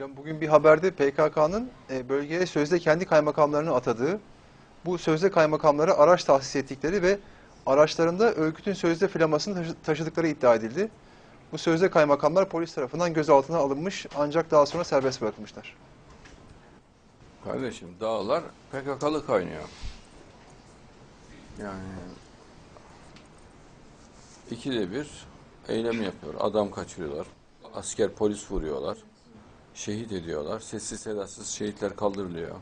Hocam bugün bir haberde PKK'nın e, bölgeye sözde kendi kaymakamlarını atadığı, bu sözde kaymakamlara araç tahsis ettikleri ve araçlarında örgütün sözde flamasını taşı- taşıdıkları iddia edildi. Bu sözde kaymakamlar polis tarafından gözaltına alınmış ancak daha sonra serbest bırakılmışlar. Kardeşim dağlar PKK'lı kaynıyor. Yani ikide bir eylem yapıyor. Adam kaçırıyorlar. Asker polis vuruyorlar. Şehit ediyorlar. Sessiz sedasız şehitler kaldırılıyor.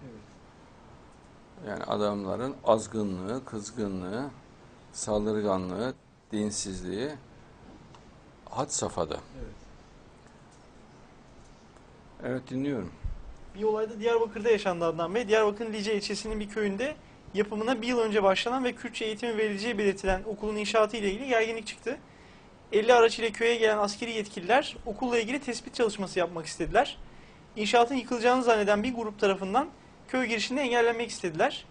Yani adamların azgınlığı, kızgınlığı, saldırganlığı, dinsizliği had safhada. Evet dinliyorum. Bir olayda Diyarbakır'da yaşandı Adnan Bey. Diyarbakır'ın Lice ilçesinin bir köyünde yapımına bir yıl önce başlanan ve Kürtçe eğitimi verileceği belirtilen okulun inşaatı ile ilgili gerginlik çıktı. 50 araç ile köye gelen askeri yetkililer okulla ilgili tespit çalışması yapmak istediler. İnşaatın yıkılacağını zanneden bir grup tarafından köy girişini engellemek istediler.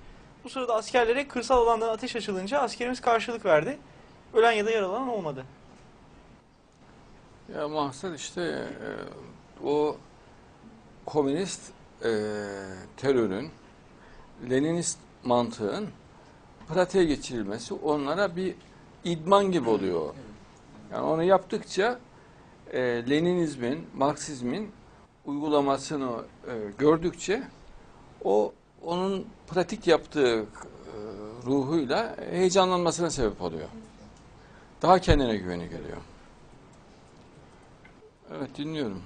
Bu sırada askerlere kırsal alandan ateş açılınca askerimiz karşılık verdi. Ölen ya da yaralanan olmadı. Ya maksat işte e, o komünist e, terörün, Leninist mantığın pratiğe geçirilmesi onlara bir idman gibi oluyor. Yani onu yaptıkça e, Leninizmin, Marksizmin uygulamasını e, gördükçe o onun pratik yaptığı e, ruhuyla heyecanlanmasına sebep oluyor. Daha kendine güveni geliyor. Evet dinliyorum.